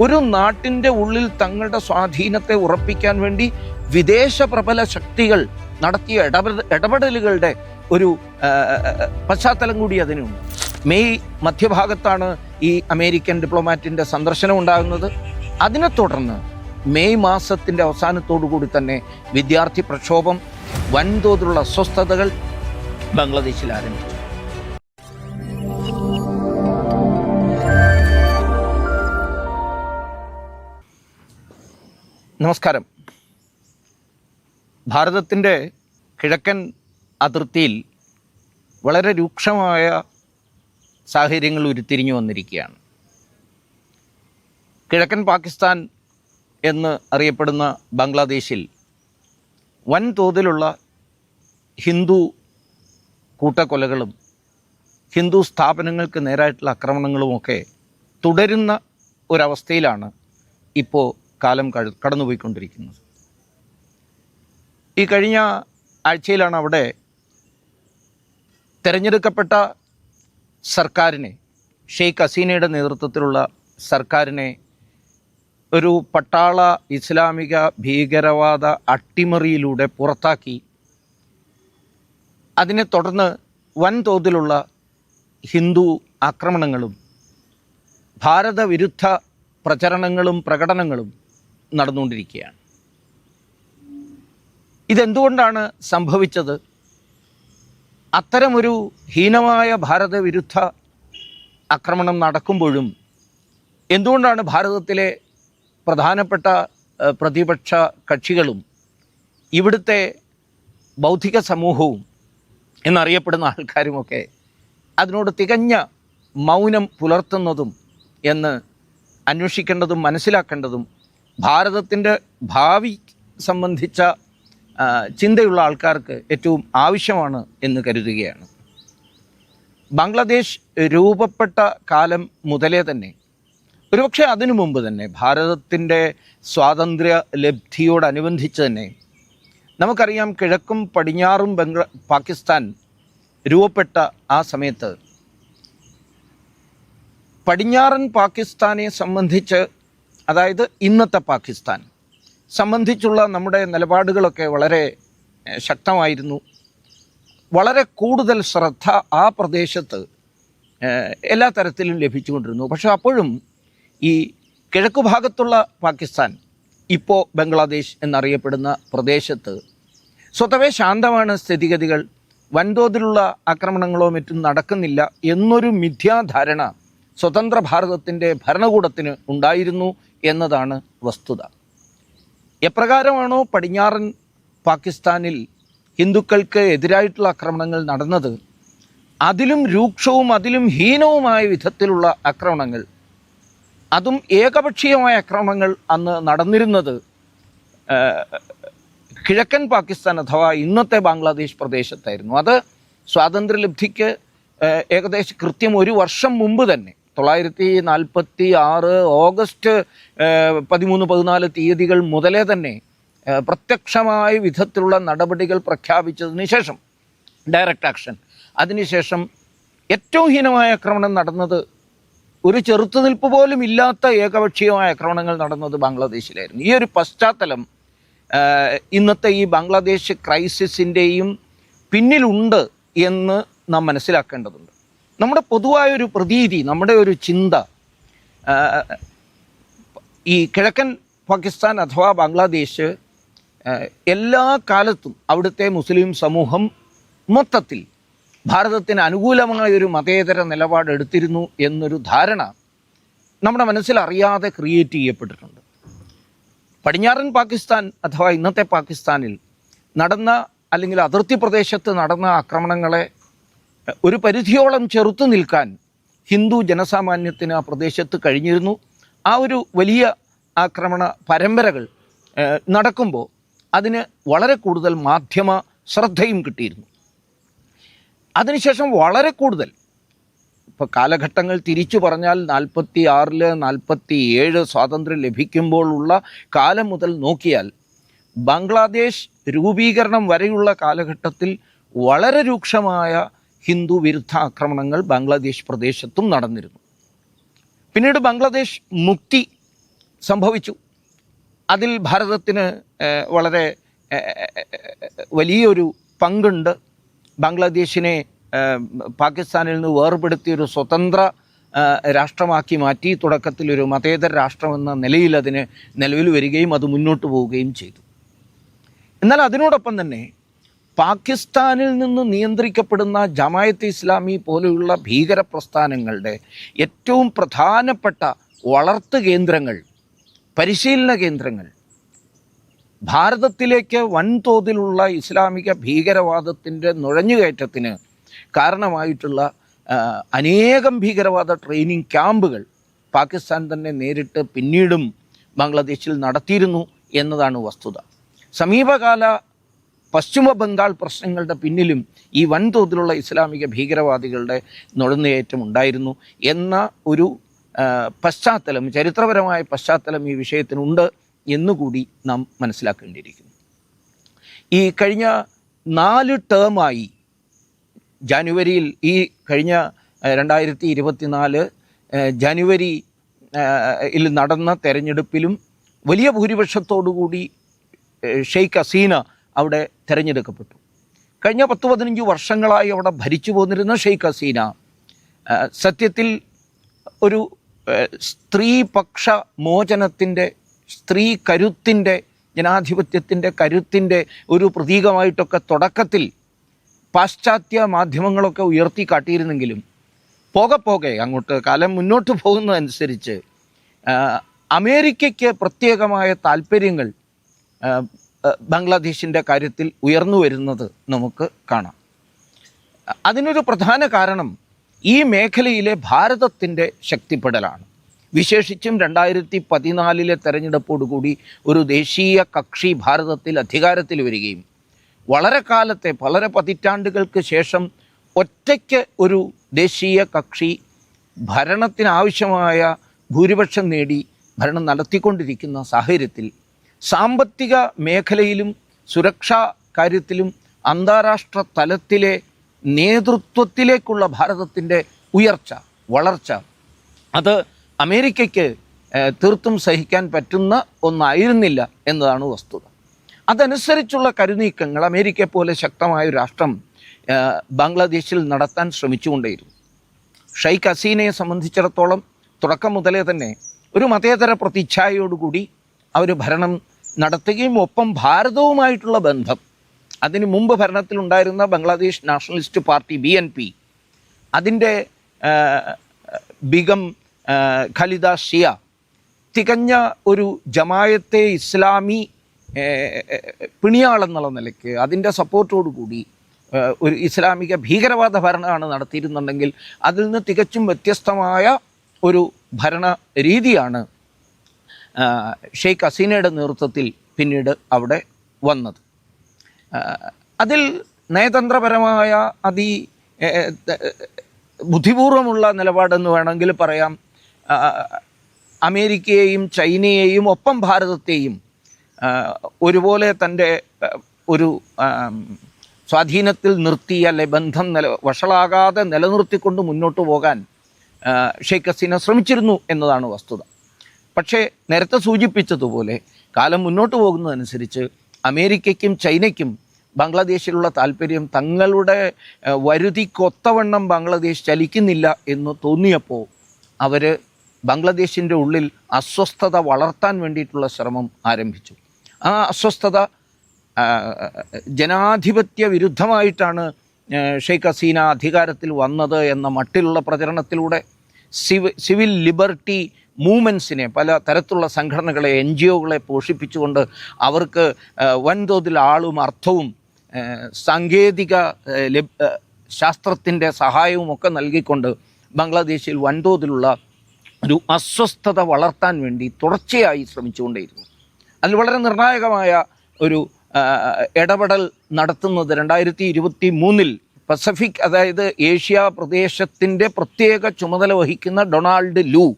ഒരു നാട്ടിന്റെ ഉള്ളിൽ തങ്ങളുടെ സ്വാധീനത്തെ ഉറപ്പിക്കാൻ വേണ്ടി വിദേശ പ്രബല ശക്തികൾ നടത്തിയ ഇടപെട ഇടപെടലുകളുടെ ഒരു പശ്ചാത്തലം കൂടി അതിനുണ്ട്. മെയ് മധ്യഭാഗത്താണ് ഈ അമേരിക്കൻ ഡിപ്ലോമാറ്റിന്റെ സന്ദർശനം ഉണ്ടാകുന്നത്. അതിനെ തുടർന്ന് മെയ് മാസത്തിന്റെ അവസാനത്തോടു കൂടി തന്നെ വിദ്യാർത്ഥി പ്രക്ഷോഭം വൻതോതിലുള്ള അസ്വസ്ഥതകൾ ബംഗ്ലാദേശിൽ ആരംഭിച്ചു. നമസ്കാരം. ഭാരതത്തിന്റെ കിഴക്കൻ അതിർത്തിയിൽ വളരെ രൂക്ഷമായ സാഹചര്യങ്ങൾ ഉരുത്തിരിഞ്ഞു വന്നിരിക്കുകയാണ്. കിഴക്കൻ പാകിസ്ഥാൻ എന്ന് അറിയപ്പെടുന്ന ബംഗ്ലാദേശിൽ വൻതോതിലുള്ള ഹിന്ദു കൂട്ടക്കൊലകളും ഹിന്ദു സ്ഥാപനങ്ങൾക്ക് നേരായിട്ടുള്ള ആക്രമണങ്ങളുമൊക്കെ തുടരുന്ന ഒരവസ്ഥയിലാണ് ഇപ്പോൾ കാലം കടന്നുപോയിക്കൊണ്ടിരിക്കുന്നത്. ഈ കഴിഞ്ഞ ആഴ്ചയിലാണ് അവിടെ തിരഞ്ഞെടുക്കപ്പെട്ട സർക്കാരിനെ ഷെയ്ഖ് ഹസീനയുടെ നേതൃത്വത്തിലുള്ള സർക്കാരിനെ ഒരു പട്ടാള ഇസ്ലാമിക ഭീകരവാദ അട്ടിമറിയിലൂടെ പുറത്താക്കി. അതിനെ തുടർന്ന് വൻതോതിലുള്ള ഹിന്ദു ആക്രമണങ്ങളും ഭാരതവിരുദ്ധ പ്രചരണങ്ങളും പ്രകടനങ്ങളും നടന്നുകൊണ്ടിരിക്കുകയാണ്. ഇതെന്തുകൊണ്ടാണ് സംഭവിച്ചത്? അത്തരമൊരു ഹീനമായ ഭാരതവിരുദ്ധ ആക്രമണം നടക്കുമ്പോഴും എന്തുകൊണ്ടാണ് ഭാരതത്തിലെ പ്രധാനപ്പെട്ട പ്രതിപക്ഷ കക്ഷികളും ഇവിടുത്തെ ബൗദ്ധിക സമൂഹവും എന്നറിയപ്പെടുന്ന ആൾക്കാരുമൊക്കെ അതിനോട് തികഞ്ഞ മൗനം പുലർത്തുന്നതും എന്ന് അന്വേഷിക്കേണ്ടതും മനസ്സിലാക്കേണ്ടതും ഭാരതത്തിന്റെ ഭാവി സംബന്ധിച്ച ചിന്തയുള്ള ആൾക്കാർക്ക് ഏറ്റവും ആവശ്യമാണ് എന്ന് കരുതുകയാണ്. ബംഗ്ലാദേശ് രൂപപ്പെട്ട കാലം മുതലേ തന്നെ ഒരുപക്ഷെ അതിനു മുമ്പ് തന്നെ ഭാരതത്തിന്റെ സ്വാതന്ത്ര്യ ലബ്ധിയോടനുബന്ധിച്ച് തന്നെ നമുക്കറിയാം കിഴക്കും പടിഞ്ഞാറും ബംഗ്ലാ പാകിസ്ഥാൻ രൂപപ്പെട്ട ആ സമയത്ത് പടിഞ്ഞാറൻ പാകിസ്ഥാനെ സംബന്ധിച്ച് അതായത് ഇന്നത്തെ പാകിസ്ഥാൻ. സംബന്ധിച്ചുള്ള നമ്മുടെ നിലപാടുകളൊക്കെ വളരെ ശക്തമായിരുന്നു. വളരെ കൂടുതൽ ശ്രദ്ധ ആ പ്രദേശത്ത് എല്ലാ തരത്തിലും ലഭിച്ചുകൊണ്ടിരുന്നു. പക്ഷെ അപ്പോഴും ഈ കിഴക്ക് ഭാഗത്തുള്ള പാകിസ്ഥാൻ ഇപ്പോൾ ബംഗ്ലാദേശ് എന്നറിയപ്പെടുന്ന പ്രദേശത്ത് സ്വതവേ ശാന്തമാണ് സ്ഥിതിഗതികൾ. വൻതോതിലുള്ള ആക്രമണങ്ങളോ മറ്റും നടക്കുന്നില്ല എന്നൊരു മിഥ്യാധാരണ സ്വതന്ത്ര ഭാരതത്തിന്റെ ഭരണകൂടത്തിന് ഉണ്ടായിരുന്നു. എന്നതാണ് വസ്തുത. എപ്രകാരമാണോ പടിഞ്ഞാറൻ പാകിസ്ഥാനിൽ ഹിന്ദുക്കൾക്ക് എതിരായിട്ടുള്ള ആക്രമണങ്ങൾ നടന്നത് അതിലും രൂക്ഷവും അതിലും ഹീനവുമായ വിധത്തിലുള്ള ആക്രമണങ്ങൾ അതും ഏകപക്ഷീയമായ ആക്രമണങ്ങൾ അന്ന് നടന്നിരുന്നത് കിഴക്കൻ പാകിസ്ഥാൻ അഥവാ ഇന്നത്തെ ബംഗ്ലാദേശ് പ്രദേശത്തായിരുന്നു. അത് സ്വാതന്ത്ര്യലബ്ധിക്ക് ഏകദേശം കൃത്യം ഒരു വർഷം മുമ്പ് തന്നെ തൊള്ളായിരത്തി നാൽപ്പത്തി ആറ് ഓഗസ്റ്റ് പതിമൂന്ന് പതിനാല് തീയതികൾ മുതലേ തന്നെ പ്രത്യക്ഷമായ വിധത്തിലുള്ള നടപടികൾ പ്രഖ്യാപിച്ചതിന് ശേഷം ഡയറക്റ്റ് ആക്ഷൻ അതിനുശേഷം ഏറ്റവും ഹീനമായ ആക്രമണം നടന്നത് ഒരു ചെറുത്തുനിൽപ്പ് പോലും ഇല്ലാത്ത ഏകപക്ഷീയമായ ആക്രമണങ്ങൾ നടന്നത് ബംഗ്ലാദേശിലായിരുന്നു. ഈ ഒരു പശ്ചാത്തലം ഇന്നത്തെ ഈ ബംഗ്ലാദേശ് ക്രൈസിസിന്റെയും പിന്നിലുണ്ട് എന്ന് നാം മനസ്സിലാക്കേണ്ടതുണ്ട്. നമ്മുടെ പൊതുവായൊരു പ്രതീതി നമ്മുടെ ഒരു ചിന്ത ഈ കിഴക്കൻ പാകിസ്ഥാൻ അഥവാ ബംഗ്ലാദേശ് എല്ലാ കാലത്തും അവിടുത്തെ മുസ്ലിം സമൂഹം മൊത്തത്തിൽ ഭാരതത്തിന് അനുകൂലമായ ഒരു മതേതര നിലപാട് എടുത്തിരുന്നു എന്നൊരു ധാരണ നമ്മുടെ മനസ്സിലറിയാതെ ക്രിയേറ്റ് ചെയ്യപ്പെട്ടിട്ടുണ്ട്. പടിഞ്ഞാറൻ പാകിസ്ഥാൻ അഥവാ ഇന്നത്തെ പാകിസ്ഥാനിൽ നടന്ന അല്ലെങ്കിൽ അതിർത്തി പ്രദേശത്ത് നടന്ന ആക്രമണങ്ങളെ ഒരു പരിധിയോളം ചെറുത്തു നിൽക്കാൻ ഹിന്ദു ജനസാമാന്യത്തിന് ആ പ്രദേശത്ത് കഴിഞ്ഞിരുന്നു. ആ ഒരു വലിയ ആക്രമണ പരമ്പരകൾ നടക്കുമ്പോൾ അതിന് വളരെ കൂടുതൽ മാധ്യമ ശ്രദ്ധയും കിട്ടിയിരുന്നു. അതിനുശേഷം വളരെ കൂടുതൽ. ഇപ്പോൾ കാലഘട്ടങ്ങൾ തിരിച്ചു പറഞ്ഞാൽ നാൽപ്പത്തി ആറിൽ നാൽപ്പത്തി ഏഴ് സ്വാതന്ത്ര്യം ലഭിക്കുമ്പോഴുള്ള കാലം മുതൽ നോക്കിയാൽ ബംഗ്ലാദേശ് രൂപീകരണം വരെയുള്ള കാലഘട്ടത്തിൽ വളരെ രൂക്ഷമായ ഹിന്ദു വിരുദ്ധ ആക്രമണങ്ങൾ ബംഗ്ലാദേശ് പ്രദേശത്തും നടന്നിരുന്നു. പിന്നീട് ബംഗ്ലാദേശ് മുക്തി സംഭവിച്ചു. അതിൽ ഭാരതത്തിന് വളരെ വലിയൊരു പങ്കുണ്ട്. ബംഗ്ലാദേശിനെ പാകിസ്ഥാനിൽ നിന്ന് വേർപെടുത്തിയൊരു സ്വതന്ത്ര രാഷ്ട്രമാക്കി മാറ്റി. തുടക്കത്തിൽ ഒരു മതേതര രാഷ്ട്രമെന്ന നിലയിൽ അതിന് നിലവിൽ വരികയും അത് മുന്നോട്ട് പോവുകയും ചെയ്തു. എന്നാൽ അതിനോടൊപ്പം തന്നെ പാകിസ്ഥാനിൽ നിന്ന് നിയന്ത്രിക്കപ്പെടുന്ന ജമായത്ത് ഇസ്ലാമി പോലെയുള്ള ഭീകര പ്രസ്ഥാനങ്ങളുടെ ഏറ്റവും പ്രധാനപ്പെട്ട വളർത്തു കേന്ദ്രങ്ങൾ പരിശീലന കേന്ദ്രങ്ങൾ ഭാരതത്തിലേക്ക് വൻതോതിലുള്ള ഇസ്ലാമിക ഭീകരവാദത്തിന്റെ നുഴഞ്ഞുകയറ്റത്തിന് കാരണമായിട്ടുള്ള അനേകം ഭീകരവാദ ട്രെയിനിങ് ക്യാമ്പുകൾ പാകിസ്ഥാൻ തന്നെ നേരിട്ട് പിന്നീടും ബംഗ്ലാദേശിൽ നടത്തിയിരുന്നു എന്നതാണ് വസ്തുത. സമീപകാല പശ്ചിമ ബംഗാൾ പ്രശ്നങ്ങളുടെ പിന്നിലും ഈ വൻതോതിലുള്ള ഇസ്ലാമിക ഭീകരവാദികളുടെ നുഴഞ്ഞുകയറ്റം ഉണ്ടായിരുന്നു എന്ന ഒരു പശ്ചാത്തലം ചരിത്രപരമായ പശ്ചാത്തലം ഈ വിഷയത്തിനുണ്ട് എന്നുകൂടി നാം മനസ്സിലാക്കേണ്ടിയിരിക്കുന്നു. ഈ കഴിഞ്ഞ നാല് ടേമായി ജാനുവരിയിൽ ഈ കഴിഞ്ഞ രണ്ടായിരത്തി ഇരുപത്തിനാല് ജനുവരി ിൽ നടന്ന തെരഞ്ഞെടുപ്പിലും വലിയ ഭൂരിപക്ഷത്തോടുകൂടി ഷെയ്ഖ് ഹസീന അവിടെ തിരഞ്ഞെടുക്കപ്പെട്ടു. കഴിഞ്ഞ പത്ത് പതിനഞ്ച് വർഷങ്ങളായി അവിടെ ഭരിച്ചു പോന്നിരുന്ന ഷെയ്ഖ് ഹസീന സത്യത്തിൽ ഒരു സ്ത്രീപക്ഷ മോചനത്തിന്റെ സ്ത്രീ കരുത്തിന്റെ ജനാധിപത്യത്തിന്റെ കരുത്തിന്റെ ഒരു പ്രതീകമായിട്ടൊക്കെ തുടക്കത്തിൽ പാശ്ചാത്യ മാധ്യമങ്ങളൊക്കെ ഉയർത്തി കാട്ടിയിരുന്നെങ്കിലും പോകെ പോകെ അങ്ങോട്ട് കാലം മുന്നോട്ട് പോകുന്നതനുസരിച്ച് അമേരിക്കയ്ക്ക് പ്രത്യേകമായ താല്പര്യങ്ങൾ ബംഗ്ലാദേശിന്റെ കാര്യത്തിൽ ഉയർന്നു വരുന്നത് നമുക്ക് കാണാം. അതിനൊരു പ്രധാന കാരണം ഈ മേഖലയിലെ ഭാരതത്തിന്റെ ശക്തിപ്പെടലാണ്. വിശേഷിച്ചും രണ്ടായിരത്തി പതിനാലിലെ തെരഞ്ഞെടുപ്പോടുകൂടി ഒരു ദേശീയ കക്ഷി ഭാരതത്തിൽ അധികാരത്തിൽ വരികയും വളരെ കാലത്തെ വളരെ പതിറ്റാണ്ടുകൾക്ക് ശേഷം ഒറ്റയ്ക്ക് ഒരു ദേശീയ കക്ഷി ഭരണത്തിനാവശ്യമായ ഭൂരിപക്ഷം നേടി ഭരണം നടത്തിക്കൊണ്ടിരിക്കുന്ന സാഹചര്യത്തിൽ സാമ്പത്തിക മേഖലയിലും സുരക്ഷാ കാര്യത്തിലും അന്താരാഷ്ട്ര തലത്തിലെ നേതൃത്വത്തിലേക്കുള്ള ഭാരതത്തിന്റെ ഉയർച്ച വളർച്ച. അത് അമേരിക്കയ്ക്ക് തീർത്തും സഹിക്കാൻ പറ്റുന്ന ഒന്നായിരുന്നില്ല എന്നതാണ് വസ്തുത. അതനുസരിച്ചുള്ള കരുനീക്കങ്ങൾ അമേരിക്ക പോലെ ശക്തമായ രാഷ്ട്രം ബംഗ്ലാദേശിൽ നടത്താൻ ശ്രമിച്ചുകൊണ്ടേയിരുന്നു. ഷെയ്ഖ് ഹസീനയെ സംബന്ധിച്ചിടത്തോളം തുടക്കം മുതലേ തന്നെ ഒരു മതേതര പ്രതിച്ഛായയോടുകൂടി അവർ ഭരണം നടത്തുകയും ഒപ്പം ഭാരതവുമായിട്ടുള്ള ബന്ധം. അതിന് മുമ്പ് ഭരണത്തിലുണ്ടായിരുന്ന Bangladesh nationalist party B N P അതിന്റെ ബിഗം ഖലിദ ഷിയ തികഞ്ഞ ഒരു ജമായത്തെ ഇസ്ലാമി പിണിയാളെന്നുള്ള നിലയ്ക്ക് അതിന്റെ സപ്പോർട്ടോടുകൂടി കൂടി ഒരു ഇസ്ലാമിക ഭീകരവാദ ഭരണമാണ് നടത്തിയിരുന്നുണ്ടെങ്കിൽ അതിൽ നിന്ന് തികച്ചും വ്യത്യസ്തമായ ഒരു ഭരണ രീതിയാണ് ഷെയ്ഖ് ഹസീനയുടെ നേതൃത്വത്തിൽ പിന്നീട് അവിടെ വന്നത്. അതിൽ നയതന്ത്രപരമായ അതി ബുദ്ധിപൂർവമുള്ള നിലപാടെന്ന് വേണമെങ്കിൽ പറയാം. അമേരിക്കയെയും ചൈനയെയും ഒപ്പം ഭാരതത്തെയും ഒരുപോലെ തന്റെ ഒരു സ്വാധീനത്തിൽ നിർത്തി അല്ലെ ബന്ധം നില വഷളാകാതെ നിലനിർത്തിക്കൊണ്ട് മുന്നോട്ട് പോകാൻ ഷെയ്ഖ് ഹസീന ശ്രമിച്ചിരുന്നു എന്നതാണ് വസ്തുത. പക്ഷേ നേരത്തെ സൂചിപ്പിച്ചതുപോലെ കാലം മുന്നോട്ട് പോകുന്നതനുസരിച്ച് അമേരിക്കയ്ക്കും ചൈനയ്ക്കും ബംഗ്ലാദേശിലുള്ള താല്പര്യം തങ്ങളുടെ വരുതിക്കൊത്തവണ്ണം ബംഗ്ലാദേശ് ചലിക്കുന്നില്ല എന്ന് തോന്നിയപ്പോൾ അവർ ബംഗ്ലാദേശിന്റെ ഉള്ളിൽ അസ്വസ്ഥത വളർത്താൻ വേണ്ടിയിട്ടുള്ള ശ്രമം ആരംഭിച്ചു. ആ അസ്വസ്ഥത ജനാധിപത്യ വിരുദ്ധമായിട്ടാണ് ഷെയ്ഖ് ഹസീന അധികാരത്തിൽ വന്നത് എന്ന മട്ടിലുള്ള പ്രചരണത്തിലൂടെ സിവിൽ ലിബർട്ടി മൂവ്മെൻസിനെ പല തരത്തിലുള്ള സംഘടനകളെ എൻ ജി ഒകളെ പോഷിപ്പിച്ചുകൊണ്ട് അവർക്ക് വൻതോതിൽ ആളും അർത്ഥവും സാങ്കേതിക ശാസ്ത്രത്തിന്റെ സഹായവും ഒക്കെ നൽകിക്കൊണ്ട് ബംഗ്ലാദേശിൽ വൻതോതിലുള്ള ഒരു അസ്വസ്ഥത വളർത്താൻ വേണ്ടി തുടർച്ചയായി ശ്രമിച്ചുകൊണ്ടേയിരുന്നു. അതിൽ വളരെ നിർണായകമായ ഒരു ഇടപെടൽ നടത്തുന്നത് രണ്ടായിരത്തി ഇരുപത്തി മൂന്നിൽ പസഫിക് അതായത് ഏഷ്യ പ്രദേശത്തിന്റെ പ്രത്യേക ചുമതല വഹിക്കുന്ന ഡൊണാൾഡ് ലൂ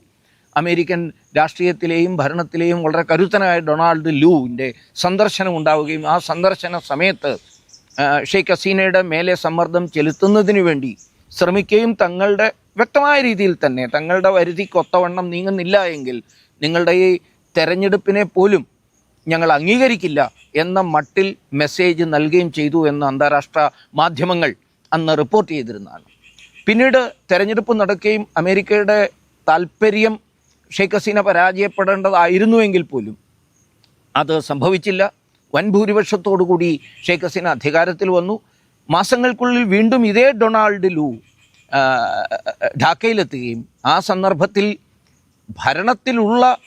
അമേരിക്കൻ രാഷ്ട്രീയത്തിലെയും ഭരണത്തിലെയും വളരെ കരുത്തനായ ഡൊണാൾഡ് ലൂവിന്റെ സന്ദർശനം ഉണ്ടാവുകയും ആ സന്ദർശന സമയത്ത് ഷെയ്ഖ് ഹസീനയുടെ മേലെ സമ്മർദ്ദം ചെലുത്തുന്നതിന് വേണ്ടി ശ്രമിക്കുകയും തങ്ങളുടെ വ്യക്തമായ രീതിയിൽ തന്നെ തങ്ങളുടെ വരുതിക്കൊത്തവണ്ണം നീങ്ങുന്നില്ല എങ്കിൽ നിങ്ങളുടെ ഈ തെരഞ്ഞെടുപ്പിനെ പോലും ഞങ്ങൾ അംഗീകരിക്കില്ല എന്ന മട്ടിൽ മെസ്സേജ് നൽകുകയും ചെയ്തു എന്ന് അന്താരാഷ്ട്ര മാധ്യമങ്ങൾ അന്ന് റിപ്പോർട്ട് ചെയ്തിരുന്നതാണ്. പിന്നീട് തെരഞ്ഞെടുപ്പ് നടക്കുകയും അമേരിക്കയുടെ താല്പര്യം ഷെയ്ഖ് ഹസീന പരാജയപ്പെടേണ്ടതായിരുന്നുവെങ്കിൽ പോലും അത് സംഭവിച്ചില്ല. വൻ ഭൂരിപക്ഷത്തോടുകൂടി ഷെയ്ഖ് ഹസീന അധികാരത്തിൽ വന്നു. മാസങ്ങൾക്കുള്ളിൽ വീണ്ടും ഇതേ ഡൊണാൾഡ് ലൂ ഢാക്കയിലെത്തുകയും ആ സന്ദർഭത്തിൽ ഭരണത്തിലുള്ള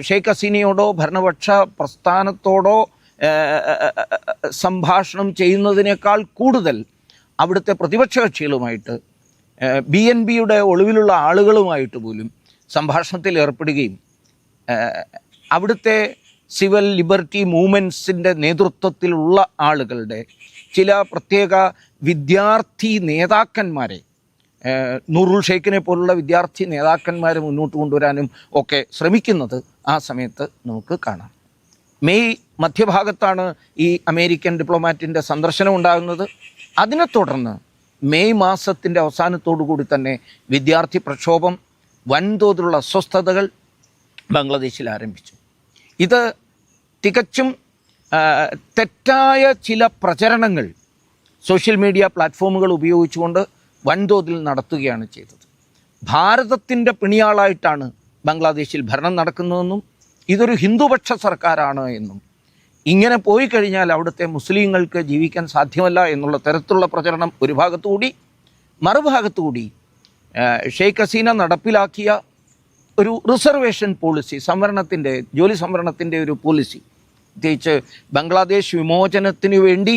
ഷെയ്ഖ് ഹസീനയോടോ ഭരണപക്ഷ പ്രസ്ഥാനത്തോടോ സംഭാഷണം ചെയ്യുന്നതിനേക്കാൾ കൂടുതൽ അവിടുത്തെ പ്രതിപക്ഷ കക്ഷികളുമായിട്ട് ബി എൻ ബിയുടെ ഒളിവിലുള്ള ആളുകളുമായിട്ട് പോലും സംഭാഷണത്തിൽ ഏർപ്പെടുകയും അവിടുത്തെ സിവിൽ ലിബർട്ടി മൂവ്മെന്റ്സിന്റെ നേതൃത്വത്തിലുള്ള ആളുകളുടെ ചില പ്രത്യേക വിദ്യാർത്ഥി നേതാക്കന്മാരെ നൂറുൽ ഷെയ്ഖിനെ പോലുള്ള വിദ്യാർത്ഥി നേതാക്കന്മാരെ മുന്നോട്ട് കൊണ്ടുവരാനും ഒക്കെ ശ്രമിക്കുന്നത് ആ സമയത്ത് നമുക്ക് കാണാം. മെയ് മധ്യഭാഗത്താണ് ഈ അമേരിക്കൻ ഡിപ്ലോമാറ്റിന്റെ സന്ദർശനം ഉണ്ടാകുന്നത്. അതിനെ തുടർന്ന് മെയ് മാസത്തിന്റെ അവസാനത്തോടു കൂടി തന്നെ വിദ്യാർത്ഥി പ്രക്ഷോഭം വൻതോതിലുള്ള അസ്വസ്ഥതകൾ ബംഗ്ലാദേശിൽ ആരംഭിച്ചു. ഇത് തികച്ചും തെറ്റായ ചില പ്രചരണങ്ങൾ സോഷ്യൽ മീഡിയ പ്ലാറ്റ്ഫോമുകൾ ഉപയോഗിച്ചുകൊണ്ട് വൻതോതിൽ നടത്തുകയാണ് ചെയ്തത്. ഭാരതത്തിന്റെ പിണിയാളായിട്ടാണ് ബംഗ്ലാദേശിൽ ഭരണം നടക്കുന്നതെന്നും ഇതൊരു ഹിന്ദുപക്ഷ സർക്കാരാണ് എന്നും. ഇങ്ങനെ പോയി കഴിഞ്ഞാൽ അവിടുത്തെ മുസ്ലിങ്ങൾക്ക് ജീവിക്കാൻ സാധ്യമല്ല എന്നുള്ള തരത്തിലുള്ള പ്രചരണം ഒരു ഭാഗത്തുകൂടി മറുഭാഗത്തുകൂടി ഷെയ്ഖ് ഹസീന നടപ്പിലാക്കിയ ഒരു റിസർവേഷൻ പോളിസി സംവരണത്തിന്റെ ജോലി സംവരണത്തിന്റെ ഒരു പോളിസി. പ്രത്യേകിച്ച് ബംഗ്ലാദേശ് വിമോചനത്തിന് വേണ്ടി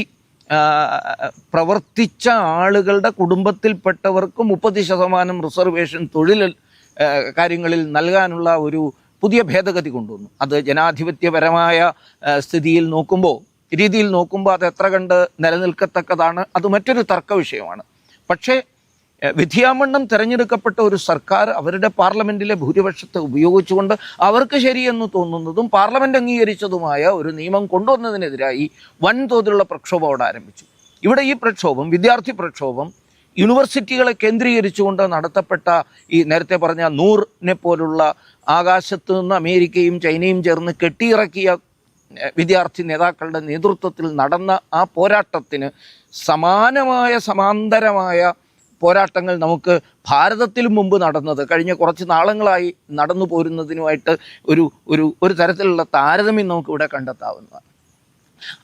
പ്രവർത്തിച്ച ആളുകളുടെ കുടുംബത്തിൽപ്പെട്ടവർക്ക് മുപ്പത് ശതമാനം റിസർവേഷൻ തൊഴിൽ കാര്യങ്ങളിൽ നൽകാനുള്ള ഒരു പുതിയ ഭേദഗതി കൊണ്ടുവന്നു. അത് ജനാധിപത്യപരമായ സ്ഥിതിയിൽ നോക്കുമ്പോൾ രീതിയിൽ നോക്കുമ്പോൾ അത് എത്ര കണ്ട് നിലനിൽക്കത്തക്കതാണ് അത് മറ്റൊരു തർക്ക വിഷയമാണ്. പക്ഷേ വിധിയാമണ്ണം തിരഞ്ഞെടുക്കപ്പെട്ട ഒരു സർക്കാർ അവരുടെ പാർലമെന്റിലെ ഭൂരിപക്ഷത്തെ ഉപയോഗിച്ചുകൊണ്ട് അവർക്ക് ശരിയെന്ന് തോന്നുന്നതും പാർലമെന്റ് അംഗീകരിച്ചതുമായ ഒരു നിയമം കൊണ്ടുവന്നതിനെതിരായി വൻതോതിലുള്ള പ്രക്ഷോഭം അവിടെ ആരംഭിച്ചു. ഇവിടെ ഈ പ്രക്ഷോഭം വിദ്യാർത്ഥി പ്രക്ഷോഭം യൂണിവേഴ്സിറ്റികളെ കേന്ദ്രീകരിച്ചുകൊണ്ട് നടത്തപ്പെട്ട ഈ നേരത്തെ പറഞ്ഞ നൂറിനെ പോലുള്ള ആകാശത്ത് നിന്ന് അമേരിക്കയും ചൈനയും ചേർന്ന് കെട്ടിയിറക്കിയ വിദ്യാർത്ഥി നേതാക്കളുടെ നേതൃത്വത്തിൽ നടന്ന ആ പോരാട്ടത്തിന് സമാനമായ സമാന്തരമായ പോരാട്ടങ്ങൾ നമുക്ക് ഭാരതത്തിൽ മുമ്പ് നടന്നത് കഴിഞ്ഞ കുറച്ച് നാളുകളായി നടന്നു പോരുന്നതിനുമായിട്ട് ഒരു ഒരു ഒരു തരത്തിലുള്ള താരതമ്യം നമുക്കിവിടെ കണ്ടെത്താവുന്നതാണ്.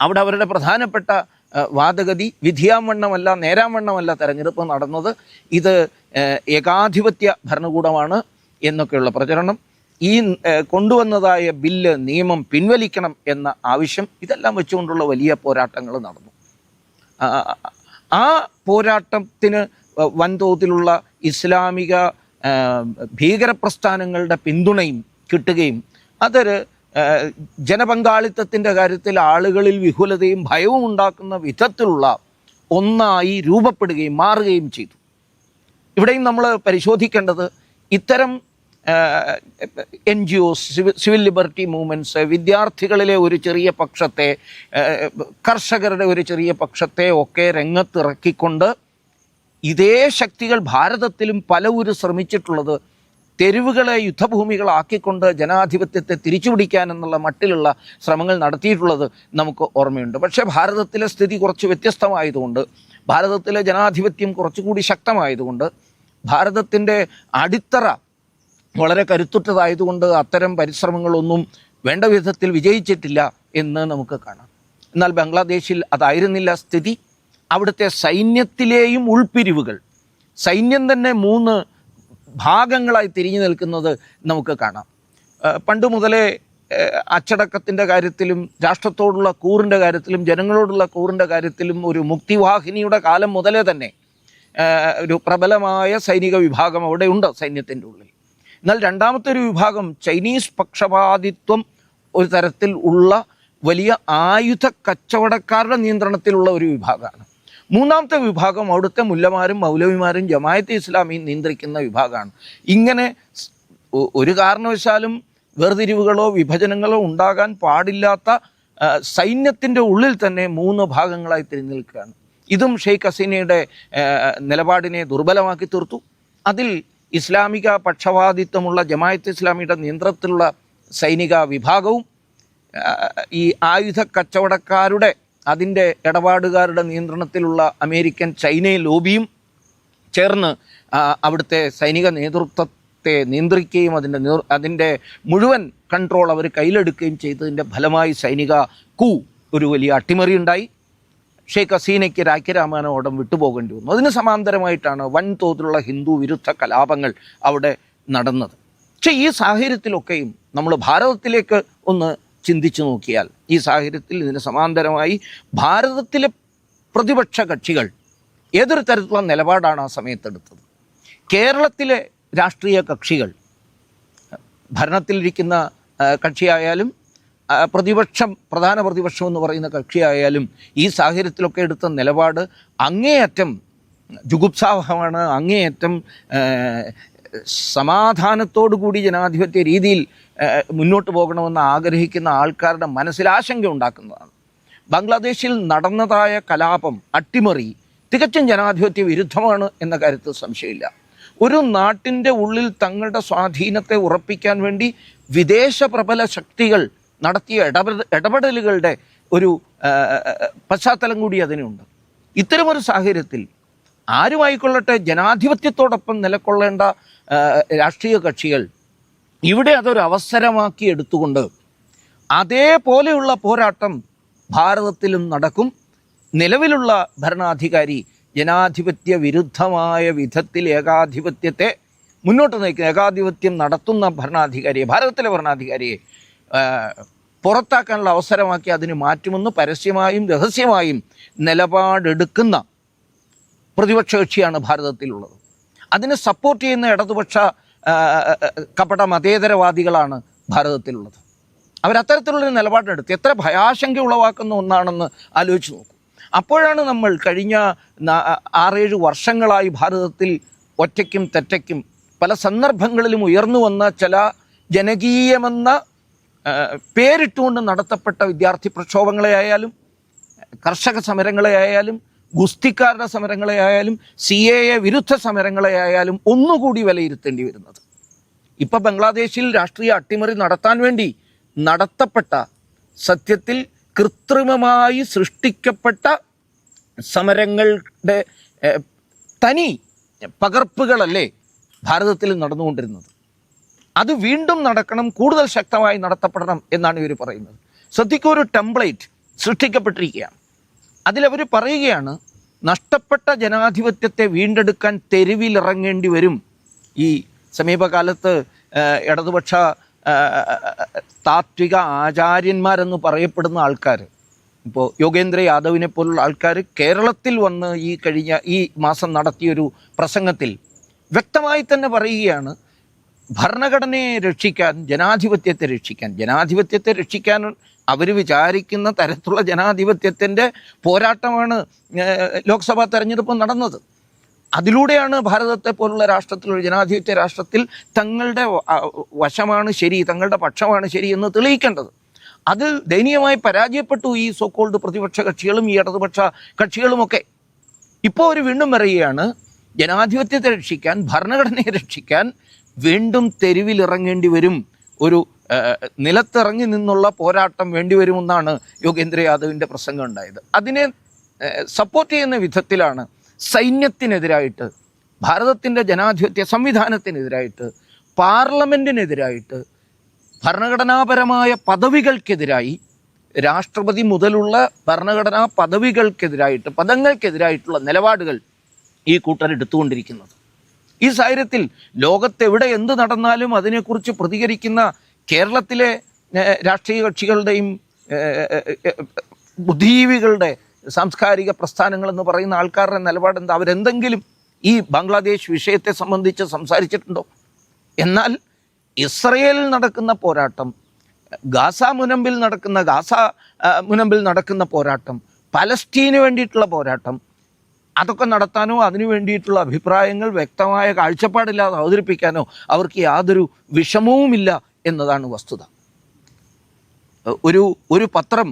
അവിടെ അവരുടെ പ്രധാനപ്പെട്ട വാദഗതി വിധിയാവണ്ണമല്ല നേരാവണ്ണമല്ല തെരഞ്ഞെടുപ്പ് നടന്നത്. ഇത് ഏകാധിപത്യ ഭരണകൂടമാണ് എന്നൊക്കെയുള്ള പ്രചരണം. ഈ കൊണ്ടുവന്നതായ ബില്ല് നിയമം പിൻവലിക്കണം എന്ന ആവശ്യം ഇതെല്ലാം വെച്ചുകൊണ്ടുള്ള വലിയ പോരാട്ടങ്ങൾ നടന്നു. ആ പോരാട്ടത്തിന് വൻതോതിലുള്ള ഇസ്ലാമിക ഭീകരപ്രസ്ഥാനങ്ങളുടെ പിന്തുണയും കിട്ടുകയും അതൊരു ജനപങ്കാളിത്തത്തിന്റെ കാര്യത്തിൽ ആളുകളിൽ വിഹുലതയും ഭയവും ഉണ്ടാക്കുന്ന വിധത്തിലുള്ള ഒന്നായി രൂപപ്പെടുകയും മാറുകയും ചെയ്തു. ഇവിടെയും നമ്മൾ പരിശോധിക്കേണ്ടത് ഇത്തരം N G O civil liberty movements വിദ്യാർത്ഥികളിലെ ഒരു ചെറിയ പക്ഷത്തെ കർഷകരുടെ ഒരു ചെറിയ പക്ഷത്തെ ഒക്കെ രംഗത്തിറക്കിക്കൊണ്ട് ഇതേ ശക്തികൾ ഭാരതത്തിലും പലവരും ശ്രമിച്ചിട്ടുള്ളത് തെരുവുകളെ യുദ്ധഭൂമികളാക്കിക്കൊണ്ട് ജനാധിപത്യത്തെ തിരിച്ചുപിടിക്കാൻ എന്നുള്ള മട്ടിലുള്ള ശ്രമങ്ങൾ നടത്തിയിട്ടുള്ളത് നമുക്ക് ഓർമ്മയുണ്ട്. പക്ഷേ ഭാരതത്തിലെ സ്ഥിതി കുറച്ച് വ്യത്യസ്തമായതുകൊണ്ട് ഭാരതത്തിലെ ജനാധിപത്യം കുറച്ചുകൂടി ശക്തമായതുകൊണ്ട് ഭാരതത്തിന്റെ അടിത്തറ വളരെ കരുത്തുറ്റതായതുകൊണ്ട് അത്തരം പരിശ്രമങ്ങളൊന്നും വേണ്ട വിധത്തിൽ വിജയിച്ചിട്ടില്ല എന്ന് നമുക്ക് കാണാം. എന്നാൽ ബംഗ്ലാദേശിൽ അതായിരുന്നില്ല സ്ഥിതി. അവിടുത്തെ സൈന്യത്തിലെയും ഉൾപിരിവുകൾ. സൈന്യം തന്നെ മൂന്ന് ഭാഗങ്ങളായി തിരിഞ്ഞു നിൽക്കുന്നത് നമുക്ക് കാണാം. പണ്ട് മുതലേ അച്ചടക്കത്തിന്റെ കാര്യത്തിലും രാഷ്ട്രത്തോടുള്ള കൂറിന്റെ കാര്യത്തിലും ജനങ്ങളോടുള്ള കൂറിന്റെ കാര്യത്തിലും ഒരു മുക്തിവാഹിനിയുടെ കാലം മുതലേ തന്നെ ഒരു പ്രബലമായ സൈനിക വിഭാഗം അവിടെ ഉണ്ട് സൈന്യത്തിന്റെ ഉള്ളിൽ. എന്നാൽ രണ്ടാമത്തെ ഒരു വിഭാഗം ചൈനീസ് പക്ഷപാതിത്വം ഒരു തരത്തിൽ ഉള്ള വലിയ ആയുധ കച്ചവടക്കാരുടെ നിയന്ത്രണത്തിലുള്ള ഒരു വിഭാഗമാണ്. മൂന്നാമത്തെ വിഭാഗം അവിടുത്തെ മുല്ലമാരും മൗലവിമാരും ജമായത്ത് ഇസ്ലാമിയും നിയന്ത്രിക്കുന്ന വിഭാഗമാണ്. ഇങ്ങനെ ഒരു കാരണവശാലും വേർതിരിവുകളോ വിഭജനങ്ങളോ ഉണ്ടാകാൻ പാടില്ലാത്ത സൈന്യത്തിന്റെ ഉള്ളിൽ തന്നെ മൂന്ന് ഭാഗങ്ങളായി തിരിഞ്ഞിൽക്കുകയാണ്. ഇതും ഷെയ്ഖ് ഹസീനയുടെ നിലപാടിനെ ദുർബലമാക്കി തീർത്തു. അതിൽ ഇസ്ലാമിക പക്ഷപാതിത്വമുള്ള ജമായത്ത് ഇസ്ലാമിയുടെ നിയന്ത്രണത്തിലുള്ള സൈനിക വിഭാഗവും ഈ ആയുധ കച്ചവടക്കാരുടെ അതിന്റെ ഇടപാടുകാരുടെ നിയന്ത്രണത്തിലുള്ള അമേരിക്കൻ ചൈനയിൽ ലോബിയും ചേർന്ന് അവിടുത്തെ സൈനിക നേതൃത്വത്തെ നിയന്ത്രിക്കുകയും അതിന്റെ അതിന്റെ മുഴുവൻ കൺട്രോൾ അവർ കയ്യിലെടുക്കുകയും ചെയ്തതിന്റെ ഫലമായി സൈനിക കു ഒരു വലിയ അട്ടിമറി ഉണ്ടായി ഷെയ്ഖ് ഹസീനയ്ക്ക് രാഖ്യരാമാനോടം വിട്ടുപോകേണ്ടി വന്നു. അതിന് സമാന്തരമായിട്ടാണ് വൻതോതിലുള്ള ഹിന്ദു വിരുദ്ധ കലാപങ്ങൾ അവിടെ നടന്നത്. പക്ഷേ ഈ സാഹചര്യത്തിലൊക്കെയും നമ്മൾ ഭാരതത്തിലേക്ക് ഒന്ന് ചിന്തിച്ചു നോക്കിയാൽ ഈ സാഹചര്യത്തിൽ ഇതിന് സമാന്തരമായി ഭാരതത്തിലെ പ്രതിപക്ഷ കക്ഷികൾ ഏതൊരു തരത്തിലുള്ള നിലപാടാണ് ആ സമയത്തെടുത്തത് കേരളത്തിലെ രാഷ്ട്രീയ കക്ഷികൾ ഭരണത്തിലിരിക്കുന്ന കക്ഷിയായാലും പ്രതിപക്ഷം പ്രധാന പ്രതിപക്ഷം എന്ന് പറയുന്ന കക്ഷിയായാലും ഈ സാഹചര്യത്തിലൊക്കെ എടുത്ത നിലപാട് അങ്ങേയറ്റം ജുഗുപ്സാവഹമാണ് അങ്ങേയറ്റം സമാധാനത്തോടു കൂടി ജനാധിപത്യ രീതിയിൽ മുന്നോട്ട് പോകണമെന്ന് ആഗ്രഹിക്കുന്ന ആൾക്കാരുടെ മനസ്സിൽ ആശങ്ക ഉണ്ടാക്കുന്നതാണ്. ബംഗ്ലാദേശിൽ നടന്നതായ കലാപം അട്ടിമറി തികച്ചും ജനാധിപത്യ വിരുദ്ധമാണ് എന്ന കാര്യത്തിൽ സംശയമില്ല. ഒരു നാട്ടിന്റെ ഉള്ളിൽ തങ്ങളുടെ സ്വാധീനത്തെ ഉറപ്പിക്കാൻ വേണ്ടി വിദേശ പ്രബല ശക്തികൾ നടത്തിയ ഇടപെട ഇടപെടലുകളുടെ ഒരു പശ്ചാത്തലം കൂടി അതിനുണ്ട്. ഇത്തരമൊരു സാഹചര്യത്തിൽ ആരുമായിക്കൊള്ളട്ടെ ജനാധിപത്യത്തോടൊപ്പം നിലകൊള്ളേണ്ട രാഷ്ട്രീയ കക്ഷികൾ ഇവിടെ അതൊരു അവസരമാക്കി എടുത്തുകൊണ്ട് അതേപോലെയുള്ള പോരാട്ടം ഭാരതത്തിലും നടക്കും. നിലവിലുള്ള ഭരണാധികാരി ജനാധിപത്യ വിരുദ്ധമായ വിധത്തിൽ ഏകാധിപത്യത്തെ മുന്നോട്ട് നയിക്കുന്ന ഏകാധിപത്യം നടത്തുന്ന ഭരണാധികാരിയെ ഭാരതത്തിലെ ഭരണാധികാരിയെ പുറത്താക്കാനുള്ള അവസരമാക്കി അതിന് മാറ്റുമെന്ന് പരസ്യമായും രഹസ്യമായും നിലപാടെടുക്കുന്ന പ്രതിപക്ഷ കക്ഷിയാണ് ഭാരതത്തിലുള്ളത്. അതിനെ സപ്പോർട്ട് ചെയ്യുന്ന ഇടതുപക്ഷ കപട മതേതരവാദികളാണ് ഭാരതത്തിലുള്ളത്. അവരത്തരത്തിലുള്ളൊരു നിലപാടെടുത്ത് എത്ര ഭയാശങ്ക ഉളവാക്കുന്ന ഒന്നാണെന്ന് ആലോചിച്ച് നോക്കും. അപ്പോഴാണ് നമ്മൾ കഴിഞ്ഞ ആറേഴ് വർഷങ്ങളായി ഭാരതത്തിൽ ഒറ്റയ്ക്കും തെറ്റയ്ക്കും പല സന്ദർഭങ്ങളിലും ഉയർന്നു വന്ന ചില ജനകീയമെന്ന പേരിട്ടുകൊണ്ട് നടത്തപ്പെട്ട വിദ്യാർത്ഥി പ്രക്ഷോഭങ്ങളെ ആയാലും കർഷക സമരങ്ങളെ ആയാലും ഗുസ്തിക്കാരുടെ സമരങ്ങളെ ആയാലും സി എ എ വിരുദ്ധ സമരങ്ങളെ ആയാലും ഒന്നുകൂടി വിലയിരുത്തേണ്ടി വരുന്നത്. ഇപ്പൊ ബംഗ്ലാദേശിൽ രാഷ്ട്രീയ അട്ടിമറി നടത്താൻ വേണ്ടി നടത്തപ്പെട്ട സത്യത്തിൽ കൃത്രിമമായി സൃഷ്ടിക്കപ്പെട്ട സമരങ്ങളുടെ തനി പകർപ്പുകളല്ലേ ഭാരതത്തിൽ നടന്നുകൊണ്ടിരുന്നത്. അത് വീണ്ടും നടക്കണം കൂടുതൽ ശക്തമായി നടത്തപ്പെടണം എന്നാണ് ഇവർ പറയുന്നത്. ശ്രദ്ധിക്കൂ ഒരു ടെംപ്ലേറ്റ് സൃഷ്ടിക്കപ്പെട്ടിരിക്കുകയാണ്. അതിലവർ പറയുകയാണ് നഷ്ടപ്പെട്ട ജനാധിപത്യത്തെ വീണ്ടെടുക്കാൻ തെരുവിലിറങ്ങേണ്ടി വരും ഈ സമീപകാലത്ത് ഇടതുപക്ഷ താത്വിക ആചാര്യന്മാരെന്ന് പറയപ്പെടുന്ന ആൾക്കാർ ഇപ്പോൾ യോഗേന്ദ്ര യാദവിനെ പോലുള്ള ആൾക്കാർ കേരളത്തിൽ വന്ന് ഈ കഴിഞ്ഞ ഈ മാസം നടത്തിയൊരു പ്രസംഗത്തിൽ വ്യക്തമായി തന്നെ പറയുകയാണ് ഭരണഘടനയെ രക്ഷിക്കാൻ ജനാധിപത്യത്തെ രക്ഷിക്കാൻ. ജനാധിപത്യത്തെ രക്ഷിക്കാൻ അവർ വിചാരിക്കുന്ന തരത്തിലുള്ള ജനാധിപത്യത്തിന്റെ പോരാട്ടമാണ് ലോക്സഭാ തെരഞ്ഞെടുപ്പ് നടന്നത്. അതിലൂടെയാണ് ഭാരതത്തെ പോലുള്ള രാഷ്ട്രത്തിൽ ഒരു ജനാധിപത്യ രാഷ്ട്രത്തിൽ തങ്ങളുടെ വശമാണ് ശരി തങ്ങളുടെ പക്ഷമാണ് ശരി എന്ന് തെളിയിക്കേണ്ടത്. അതിൽ ദയനീയമായി പരാജയപ്പെട്ടു ഈ സോക്കോൾഡ് പ്രതിപക്ഷ കക്ഷികളും ഈ ഇടതുപക്ഷ കക്ഷികളുമൊക്കെ. ഇപ്പോൾ അവർ വീണ്ടും പറയുകയാണ് ജനാധിപത്യത്തെ രക്ഷിക്കാൻ ഭരണഘടനയെ രക്ഷിക്കാൻ വീണ്ടും തെരുവിലിറങ്ങേണ്ടി വരും. ഒരു നിലത്തിറങ്ങി നിന്നുള്ള പോരാട്ടം വേണ്ടിവരുമെന്നാണ് യോഗേന്ദ്ര യാദവിന്റെ പ്രസംഗം ഉണ്ടായത്. അതിനെ സപ്പോർട്ട് ചെയ്യുന്ന വിധത്തിലാണ് സൈന്യത്തിനെതിരായിട്ട് ഭാരതത്തിന്റെ ജനാധിപത്യ സംവിധാനത്തിനെതിരായിട്ട് പാർലമെന്റിനെതിരായിട്ട് ഭരണഘടനാപരമായ പദവികൾക്കെതിരായി രാഷ്ട്രപതി മുതലുള്ള ഭരണഘടനാ പദവികൾക്കെതിരായിട്ട് പദങ്ങൾക്കെതിരായിട്ടുള്ള നിലപാടുകൾ ഈ കൂട്ടർ എടുത്തുകൊണ്ടിരിക്കുന്നത്. ഈ സാഹചര്യത്തിൽ ലോകത്തെവിടെ എന്ത് നടന്നാലും അതിനെക്കുറിച്ച് പ്രതികരിക്കുന്ന കേരളത്തിലെ രാഷ്ട്രീയ കക്ഷികളുടെയും ബുദ്ധിജീവികളുടെ സാംസ്കാരിക പ്രസ്ഥാനങ്ങൾ എന്ന് പറയുന്ന ആൾക്കാരുടെ നിലപാട് എന്താ അവരെന്തെങ്കിലും ഈ ബംഗ്ലാദേശ് വിഷയത്തെ സംബന്ധിച്ച് സംസാരിച്ചിട്ടുണ്ടോ? എന്നാൽ ഇസ്രയേലിൽ നടക്കുന്ന പോരാട്ടം ഗാസ മുനമ്പിൽ നടക്കുന്ന ഗാസ മുനമ്പിൽ നടക്കുന്ന പോരാട്ടം പലസ്തീന് വേണ്ടിയിട്ടുള്ള പോരാട്ടം അതൊക്കെ നടത്താനോ അതിനു വേണ്ടിയിട്ടുള്ള അഭിപ്രായങ്ങൾ വ്യക്തമായ കാഴ്ചപ്പാടില്ലാതെ അവതരിപ്പിക്കാനോ അവർക്ക് യാതൊരു വിഷമവുമില്ല എന്നതാണ് വസ്തുത. ഒരു ഒരു പത്രം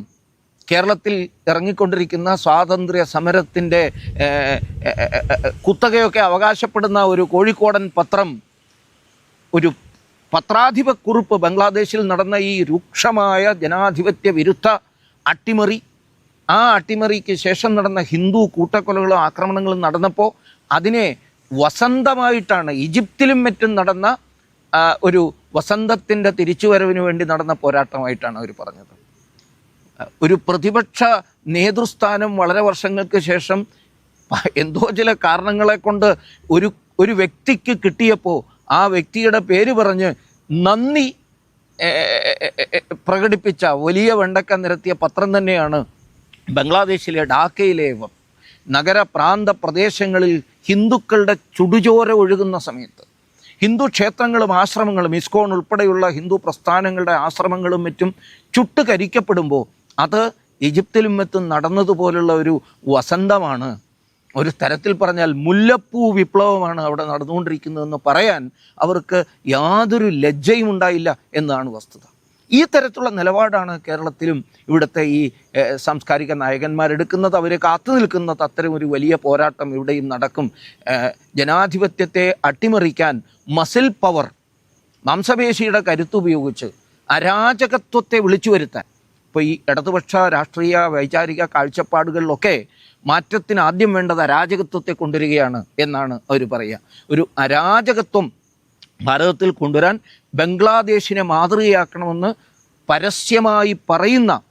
കേരളത്തിൽ ഇറങ്ങിക്കൊണ്ടിരിക്കുന്ന സ്വാതന്ത്ര്യ സമരത്തിന്റെ കുത്തകയൊക്കെ അവകാശപ്പെടുന്ന ഒരു കോഴിക്കോടൻ പത്രം ഒരു പത്രാധിപക്കുറിപ്പ് ബംഗ്ലാദേശിൽ നടന്ന ഈ രൂക്ഷമായ ജനാധിപത്യ വിരുദ്ധ അട്ടിമറി ആ അട്ടിമറിക്ക് ശേഷം നടന്ന ഹിന്ദു കൂട്ടക്കൊലകളും ആക്രമണങ്ങളും നടന്നപ്പോൾ അതിനെ വസന്തമായിട്ടാണ് ഈജിപ്തിലും മറ്റും നടന്ന ഒരു വസന്തത്തിന്റെ തിരിച്ചുവരവിന് വേണ്ടി നടന്ന പോരാട്ടമായിട്ടാണ് അവർ പറഞ്ഞത്. ഒരു പ്രതിപക്ഷ നേതൃസ്ഥാനം വളരെ വർഷങ്ങൾക്ക് ശേഷം എന്തോ ചില കാരണങ്ങളെ കൊണ്ട് ഒരു ഒരു വ്യക്തിക്ക് കിട്ടിയപ്പോൾ ആ വ്യക്തിയുടെ പേര് പറഞ്ഞ് നന്ദി പ്രകടിപ്പിച്ച വലിയ വെണ്ടക്ക നിരത്തിയ പത്രം തന്നെയാണ് ബംഗ്ലാദേശിലെ ഡാക്കയിലെ നഗര പ്രാന്ത പ്രദേശങ്ങളിൽ ഹിന്ദുക്കളുടെ ചുടുചോര ഒഴുകുന്ന സമയത്ത്. ഹിന്ദു ക്ഷേത്രങ്ങളും ആശ്രമങ്ങളും ഇസ്കോൺ ഉൾപ്പെടെയുള്ള ഹിന്ദു പ്രസ്ഥാനങ്ങളുടെ ആശ്രമങ്ങളും മറ്റും ചുട്ടുകരിക്കപ്പെടുമ്പോൾ അത് ഈജിപ്തിലും മറ്റും നടന്നതുപോലുള്ള ഒരു വസന്തമാണ്. ഒരു തരത്തിൽ പറഞ്ഞാൽ മുല്ലപ്പൂ വിപ്ലവമാണ് അവിടെ നടന്നുകൊണ്ടിരിക്കുന്നതെന്ന് പറയാൻ അവർക്ക് യാതൊരു ലജ്ജയും ഉണ്ടായില്ല എന്നാണ് വസ്തുത. ഈ തരത്തിലുള്ള നിലപാടാണ് കേരളത്തിലും ഇവിടുത്തെ ഈ സാംസ്കാരിക നായകന്മാരെടുക്കുന്നത്. അവരെ കാത്തു നിൽക്കുന്നത് അത്തരം ഒരു വലിയ പോരാട്ടം ഇവിടെയും നടക്കും. ജനാധിപത്യത്തെ അട്ടിമറിക്കാൻ മസിൽ പവർ മാംസപേശിയുടെ കരുത്തുപയോഗിച്ച് അരാജകത്വത്തെ വിളിച്ചു വരുത്താൻ ഇപ്പോൾ ഈ ഇടതുപക്ഷ രാഷ്ട്രീയ വൈചാരിക കാഴ്ചപ്പാടുകളിലൊക്കെ മാറ്റത്തിന് ആദ്യം വേണ്ടത് അരാജകത്വത്തെ കൊണ്ടുവരികയാണ് എന്നാണ് അവർ പറയുക. ഒരു അരാജകത്വം ഭാരതത്തിൽ കൊണ്ടുവരാൻ ബംഗ്ലാദേശിനെ മാതൃകയാക്കണമെന്ന് പരസ്യമായി പറയുന്ന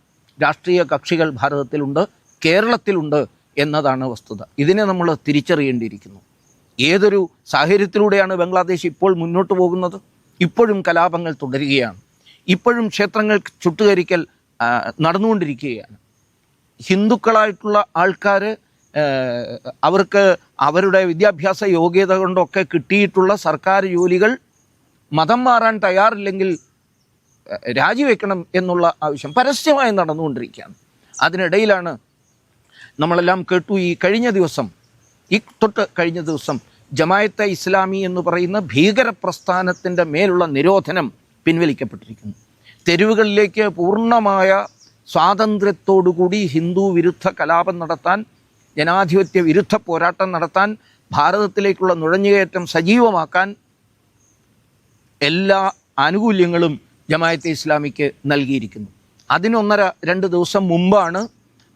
രാഷ്ട്രീയ കക്ഷികൾ ഭാരതത്തിലുണ്ട് കേരളത്തിലുണ്ട് എന്നതാണ് വസ്തുത. ഇതിനെ നമ്മൾ തിരിച്ചറിയേണ്ടിയിരിക്കുന്നു. ഏതൊരു സാഹചര്യത്തിലൂടെയാണ് ബംഗ്ലാദേശ് ഇപ്പോൾ മുന്നോട്ട് പോകുന്നത്? ഇപ്പോഴും കലാപങ്ങൾ തുടരുകയാണ്. ഇപ്പോഴും ക്ഷേത്രങ്ങൾ ചുട്ടുകരിക്കൽ നടന്നുകൊണ്ടിരിക്കുകയാണ്. ഹിന്ദുക്കളായിട്ടുള്ള ആൾക്കാർ അവർക്ക് അവരുടെ വിദ്യാഭ്യാസ യോഗ്യത കൊണ്ടൊക്കെ കിട്ടിയിട്ടുള്ള സർക്കാർ ജോലികൾ മതം മാറാൻ തയ്യാറില്ലെങ്കിൽ രാജിവെക്കണം എന്നുള്ള ആവശ്യം പരസ്യമായി നടന്നുകൊണ്ടിരിക്കുകയാണ്. അതിനിടയിലാണ് നമ്മളെല്ലാം കേട്ടു ഈ കഴിഞ്ഞ ദിവസം ഈ തൊട്ട് കഴിഞ്ഞ ദിവസം ജമായത്തെ ഇസ്ലാമി എന്ന് പറയുന്ന ഭീകര പ്രസ്ഥാനത്തിന്റെ മേലുള്ള നിരോധനം പിൻവലിക്കപ്പെട്ടിരിക്കുന്നു. തെരുവുകളിലേക്ക് പൂർണമായ സ്വാതന്ത്ര്യത്തോടുകൂടി ഹിന്ദു വിരുദ്ധ കലാപം നടത്താൻ ജനാധിപത്യ വിരുദ്ധ പോരാട്ടം നടത്താൻ ഭാരതത്തിലേക്കുള്ള നുഴഞ്ഞുകയറ്റം സജീവമാക്കാൻ എല്ലാ ആനുകൂല്യങ്ങളും ജമായത്തെ ഇസ്ലാമിക്ക് നൽകിയിരിക്കുന്നു. അതിനൊന്നര രണ്ട് ദിവസം മുമ്പാണ്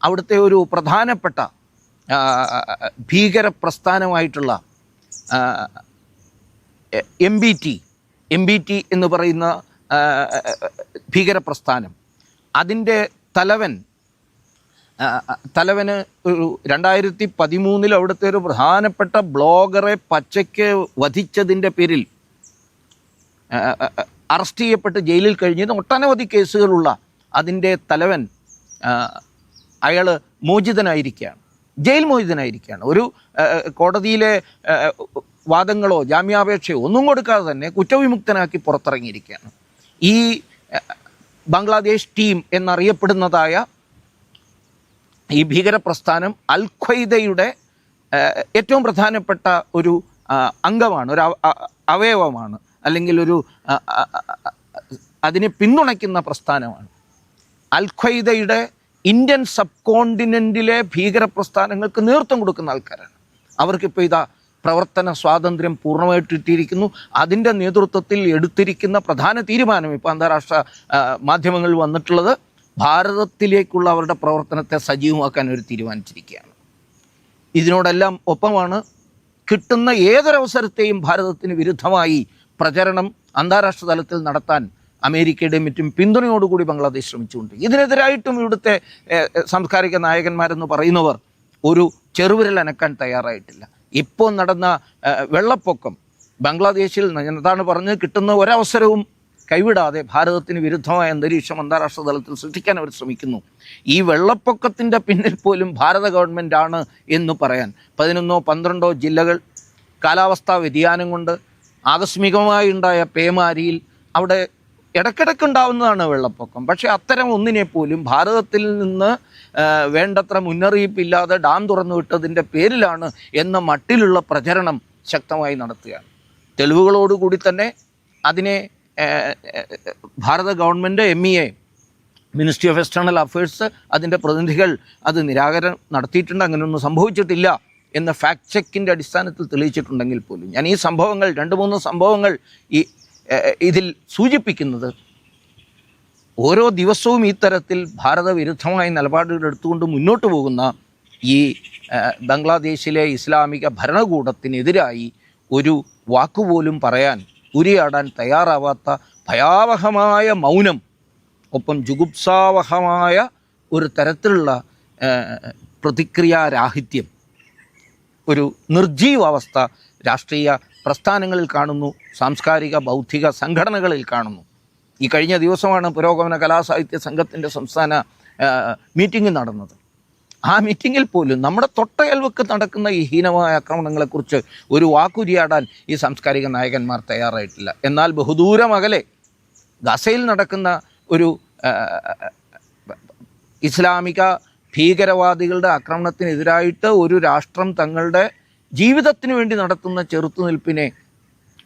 അവിടുത്തെ ഒരു പ്രധാനപ്പെട്ട ഭീകര പ്രസ്ഥാനമായിട്ടുള്ള M B T M B T എന്ന് പറയുന്ന ആ, ഭീകര അതിന്റെ തലവൻ തലവന് ഒരു രണ്ടായിരത്തി പതിമൂന്നിൽ അവിടുത്തെ ഒരു പ്രധാനപ്പെട്ട ബ്ലോഗറെ പച്ചയ്ക്ക് വധിച്ചതിന്റെ പേരിൽ അറസ്റ്റ് ചെയ്യപ്പെട്ട് ജയിലിൽ കഴിഞ്ഞത് ഒട്ടനവധി കേസുകളുള്ള അതിന്റെ തലവൻ അയാൾ മോചിതനായിരിക്കുകയാണ്. ജയിൽ മോചിതനായിരിക്കുകയാണ്. ഒരു കോടതിയിലെ വാദങ്ങളോ ജാമ്യാപേക്ഷയോ ഒന്നും കൊടുക്കാതെ തന്നെ കുറ്റവിമുക്തനാക്കി പുറത്തിറങ്ങിയിരിക്കുകയാണ്. ഈ ബംഗ്ലാദേശ് ടീം എന്നറിയപ്പെടുന്നതായ ഈ ഭീകരപ്രസ്ഥാനം അൽ ഖ്വയ്ദയുടെ ഏറ്റവും പ്രധാനപ്പെട്ട ഒരു അംഗമാണ് ഒരു അവയവമാണ് അല്ലെങ്കിൽ ഒരു അതിനെ പിന്തുണയ്ക്കുന്ന പ്രസ്ഥാനമാണ്. അൽ ഖ്വയ്ദയുടെ ഇന്ത്യൻ സബ് കോണ്ടിനെന്റിലെ ഭീകരപ്രസ്ഥാനങ്ങൾക്ക് നേതൃത്വം കൊടുക്കുന്ന ആൾക്കാരാണ്. അവർക്കിപ്പോൾ ഇതാ പ്രവർത്തന സ്വാതന്ത്ര്യം പൂർണമായിട്ട് കിട്ടിയിരിക്കുന്നു അതിന്റെ നേതൃത്വത്തിൽ എടുത്തിരിക്കുന്ന പ്രധാന തീരുമാനം ഇപ്പോൾ അന്താരാഷ്ട്ര മാധ്യമങ്ങളിൽ വന്നിട്ടുള്ളത് ഭാരതത്തിലേക്കുള്ള അവരുടെ പ്രവർത്തനത്തെ സജീവമാക്കാൻ അവർ തീരുമാനിച്ചിരിക്കുകയാണ്. ഇതിനോടെല്ലാം ഒപ്പമാണ് കിട്ടുന്ന ഏതൊരവസരത്തെയും ഭാരതത്തിന് വിരുദ്ധമായി പ്രചരണം അന്താരാഷ്ട്ര തലത്തിൽ നടത്താൻ അമേരിക്കയുടെയും മറ്റും പിന്തുണയോടുകൂടി ബംഗ്ലാദേശ് ശ്രമിച്ചുകൊണ്ട്. ഇതിനെതിരായിട്ടും ഇവിടുത്തെ സാംസ്കാരിക നായകന്മാരെന്ന് പറയുന്നവർ ഒരു ചെറുവിരൽ അനക്കാൻ തയ്യാറായിട്ടില്ല. ഇപ്പോൾ നടന്ന വെള്ളപ്പൊക്കം ബംഗ്ലാദേശിൽ എന്താണ് പറഞ്ഞ് കിട്ടുന്ന ഒരവസരവും കൈവിടാതെ ഭാരതത്തിന് വിരുദ്ധമായ അന്തരീക്ഷം അന്താരാഷ്ട്ര തലത്തിൽ സൃഷ്ടിക്കാൻ അവർ ശ്രമിക്കുന്നു. ഈ വെള്ളപ്പൊക്കത്തിന്റെ പിന്നിൽ പോലും ഭാരത ഗവൺമെന്റാണ് എന്ന് പറയാൻ. പതിനൊന്നോ പന്ത്രണ്ടോ ജില്ലകൾ കാലാവസ്ഥാ വ്യതിയാനം കൊണ്ട് ആകസ്മികമായി ഉണ്ടായ പേമാരിയിൽ അവിടെ ഇടയ്ക്കിടയ്ക്കുണ്ടാവുന്നതാണ് വെള്ളപ്പൊക്കം. പക്ഷേ അത്തരം ഒന്നിനെ പോലും ഭാരതത്തിൽ നിന്ന് വേണ്ടത്ര മുന്നറിയിപ്പില്ലാതെ ഡാം തുറന്നു വിട്ടതിന്റെ പേരിലാണ് എന്ന മട്ടിലുള്ള പ്രചരണം ശക്തമായി നടത്തുകയാണ്. തെളിവുകളോടുകൂടി തന്നെ അതിനെ Bharata government M E A ministry of external affairs അതിന്റെ പ്രതിനിധികൾ അത് നിരാകരണം നടത്തിയിട്ടുണ്ട്. അങ്ങനെയൊന്നും സംഭവിച്ചിട്ടില്ല എന്ന ഫാക്ട് ചെക്കിന്റെ അടിസ്ഥാനത്തിൽ തെളിയിച്ചിട്ടുണ്ടെങ്കിൽ പോലും. ഞാൻ ഈ സംഭവങ്ങൾ രണ്ട് മൂന്ന് സംഭവങ്ങൾ ഈ ഇതിൽ സൂചിപ്പിക്കുന്നത് ഓരോ ദിവസവും ഈ തരത്തിൽ ഭാരതവിരുദ്ധമായ നിലപാടുകൾ എടുത്തുകൊണ്ട് മുന്നോട്ട് പോകുന്ന ഈ ബംഗ്ലാദേശിലെ ഇസ്ലാമിക ഭരണകൂടത്തിനെതിരായി ഒരു വാക്കുപോലും പറയാൻ ഉരിയാടാൻ തയ്യാറാവാത്ത ഭയാവഹമായ മൗനം ഒപ്പം ജുഗുപ്സാവഹമായ ഒരു തരത്തിലുള്ള പ്രതിക്രിയാരാഹിത്യം ഒരു നിർജീവാവസ്ഥ രാഷ്ട്രീയ പ്രസ്ഥാനങ്ങളിൽ കാണുന്നു സാംസ്കാരിക ബൗദ്ധിക സംഘടനകളിൽ കാണുന്നു. ഈ കഴിഞ്ഞ ദിവസമാണ് പുരോഗമന കലാസാഹിത്യ സംഘത്തിന്റെ സംസ്ഥാന മീറ്റിംഗ് നടന്നത്. ആ മീറ്റിങ്ങിൽ പോലും നമ്മുടെ തൊട്ടയൽവക്ക് നടക്കുന്ന ഈ ഹീനമായ ആക്രമണങ്ങളെക്കുറിച്ച് ഒരു വാക്കുരിയാടാൻ ഈ സാംസ്കാരിക നായകന്മാർ തയ്യാറായിട്ടില്ല. എന്നാൽ ബഹുദൂരം അകലെ ഗസയിൽ നടക്കുന്ന ഒരു ഇസ്ലാമിക ഭീകരവാദികളുടെ ആക്രമണത്തിനെതിരായിട്ട് ഒരു രാഷ്ട്രം തങ്ങളുടെ ജീവിതത്തിന് വേണ്ടി നടത്തുന്ന ചെറുത്തുനിൽപ്പിനെ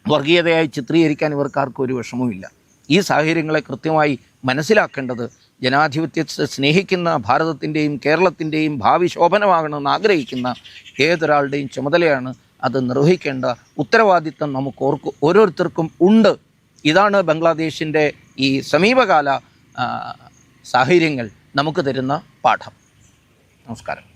വർഗീയതയായി ചിത്രീകരിക്കാൻ ഇവർക്കാർക്കും ഒരു വിഷമവുമില്ല. ഈ സാഹചര്യങ്ങളെ കൃത്യമായി മനസ്സിലാക്കേണ്ടത് ജനാധിപത്യത്തെ സ്നേഹിക്കുന്ന ഭാരതത്തിന്റെയും കേരളത്തിന്റെയും ഭാവി ശോഭനമാകണമെന്ന് ആഗ്രഹിക്കുന്ന ഏതൊരാളുടെയും ചുമതലയാണ് അത് നിർവഹിക്കേണ്ട ഉത്തരവാദിത്തം നമുക്ക് ഓർക്ക് ഓരോരുത്തർക്കും ഉണ്ട്. ഇതാണ് ബംഗ്ലാദേശിന്റെ ഈ സമീപകാല സാഹചര്യങ്ങൾ നമുക്ക് തരുന്ന പാഠം. നമസ്കാരം.